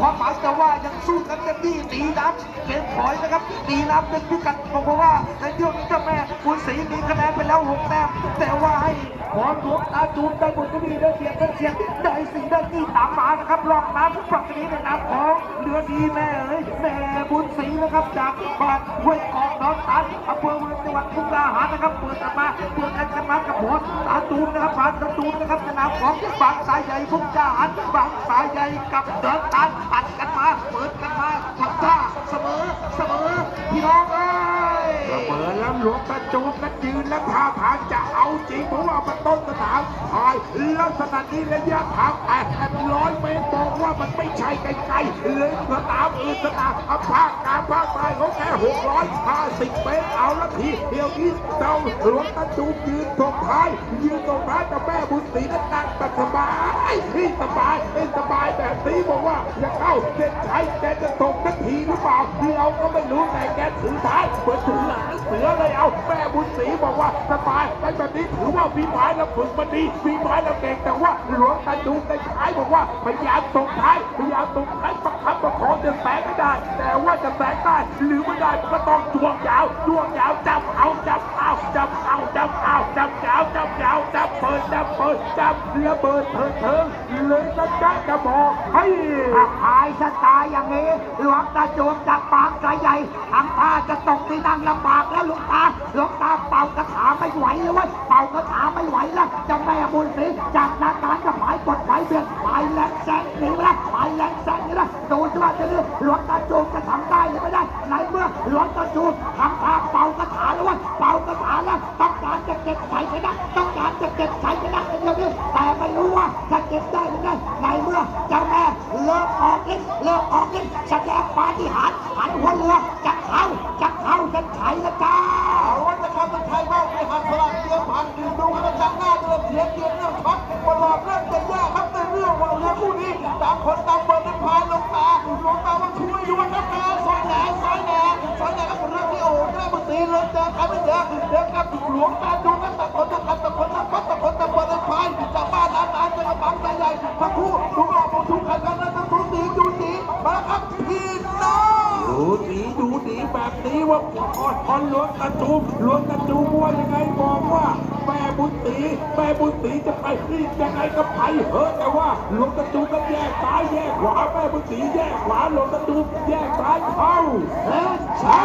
ความหมายแต่ว่ายังสู้กันเต็มที่ตีน้ำเป็นถอยนะครับตีน้ำเป็นพิกัดเพราะว่าในเที่ยวนี้เจ้าแม่คุณศรีมีคะแนนไปแล้วหกแต้มแต่ว่าให้ขอหลวงตาจูนได้บุญก็มีได้เสียงได้เสียงได้สีได้ที่ตามมานะครับลองน้ำฝั่งนี้ในน้ำของเรือดีแม่ ศรีนะครับจากบ้านห้วยกองน้องตันอำเภอเมืองจังหวัดมุกดาหารนะครับเปิดกันมาเปิดกันกันมากับหัวตาตูนนะครับบางตาตูนนะครับสนามของบางสายใหญ่มุกดาหารบางสายใหญ่กับเดินตันตัดกันมาเปิดกันมาทำท่าเสมอเสมอพี่น้องเอ้ย เสมอแล้ว หลวงตาจูนนั้นยืนและท่าทางจะเอาจริงเพราะว่ามันต้นสนามทายลักษณะนี้ระยะทางแปดร้อยเมตรบอกว่ามันไม่ใช่ไกลๆเลยสนามอื่นสนามอภาคกลารภาคใต้เขาแค่หกร้อยห้าสิบเมตรเอาละทีเดียวนี้เจ้าหลวงตาจูนยืนตรงท้ายยืนตรงท้ายกับแม่บุญศรีนั้นนั่งสบายนี่สบายนี่สบายแบบนี้บอกว่าอย่าเข้าเส้นชัยแกจะตกสักทีหรือเปล่าเราก็ไม่รู้แต่แกถือท้ายเหมือนถือ เสือเลยเอาแม่บุญศรีบอกว่าสบายไปแบบนี้ถือว่ามีไม้แล้วฝึกมาดีมีไม้แล้วเก่งแต่ว่าหลวงตาจูในท้ายบอกว่าพยายามตรงท้ายพยายามตรงท้ายประคับประคองจะแสงไม่ได้ แต่ว่าจะแสงได้หรือไม่ได้ก็ต้องจวงยาวจวงยาวจับ จับเปิดจับเปิดจับระเบิดเถิดเถิงเลยนะจ๊ะจะบอกให้ถ้าขายสไตล์อย่างนี้หลวงตาโจมจากปากสายใหญ่ทำท่าจะตกที่นั่งลำบากแล้วหลวงตาหลวงตาเป่ากระถาไม่ไหวเลยว้ยเป่ากระถาไม่ไหวแล้วจะแม่บุญศรีจากนาการจะหมายกดหมายเบียดหมายแหลกแสงหนีละหมายแหลกแสงนี่ละดูสิว่าจะเลือกหลวงตาโจมจะทำได้หรือไม่ได้ในเมื่อหลวงตาโจมทำท่าเป่ากระถาแล้วว่าเป่ากระถาแล้วต การจะเก็บชัยชนะต้องการจะเก็บชัยชนะในเดียวนี้แต่ไม่รู้ว่าจะเก็บได้หรือไม่ในเมื่อเจ้าแม่เลิกออกฤทธิ์เลิกออกฤทธิ์แสดงปาฏิหาริย์หันหัวเรือจะเข้าจะเข้าเส้นชัยแล้วจ้าเอาว่าจะเข้าเป็นไทยบ้างไปหักสลักเกียร์ผ่านดูกันจังหน้าเดิมเสียเกียร์เรื่อง อกับหลวงตาดูกันต่างคนต่างต่างคนต่างคนต่างคนต่างเปิดเป็นพายจากบ้านนั้นนั้นจะกระบังใจใหญ่ทั้งคู่ดูออกทุกขันกันนะทั้งคู่ตีดูตีมาครับพี่น้องดูดีดูดีแบบนี้ว่าอ่อนอ่อนหลวงตาจูหลวงตาจูว่ายังไงบอกว่าแม่บุญศรีแม่บุญศรีจะไปนี่ยังไงก็ไปเฮ้แต่ว่าหลวงตาจูก็แยกซ้ายแยกขวาแม่บุญศรีแยกขวาหลวงตาจูแยกซ้ายเข้าเฮ้ใช่